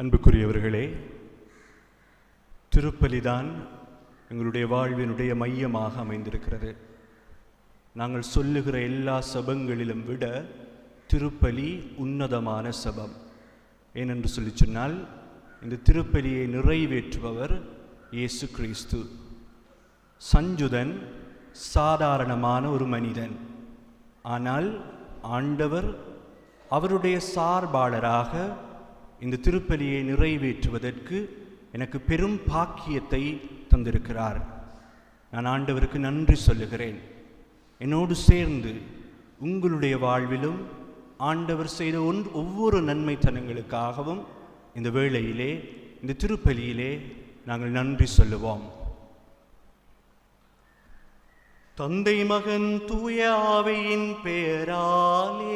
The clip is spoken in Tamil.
அன்புக்குரியவர்களே திருப்பலிதான் எங்களுடைய வாழ்வினுடைய மையமாக அமைந்திருக்கிறது. நாங்கள் சொல்லுகிற எல்லா சபங்களிலும் விட திருப்பலி உன்னதமான சபம். ஏனென்று சொல்லி சொன்னால் இந்த திருப்பலியை நிறைவேற்றுபவர் இயேசு கிறிஸ்து. சஞ்சுதன் சாதாரணமான ஒரு மனிதன். ஆனால் ஆண்டவர் அவருடைய சார்பாளராக இந்த திருப்பலியை நிறைவேற்றுவதற்கு எனக்கு பெரும் பாக்கியத்தை தந்திருக்கிறார். நான் ஆண்டவருக்கு நன்றி சொல்லுகிறேன். என்னோடு சேர்ந்து உங்களுடைய வாழ்விலும் ஆண்டவர் செய்த ஒன் ஒவ்வொரு நன்மைத்தனங்களுக்காகவும் இந்த வேளையிலே இந்த திருப்பலியிலே நாங்கள் நன்றி சொல்லுவோம். தந்தை மகன் தூய ஆவியின் பெயராலே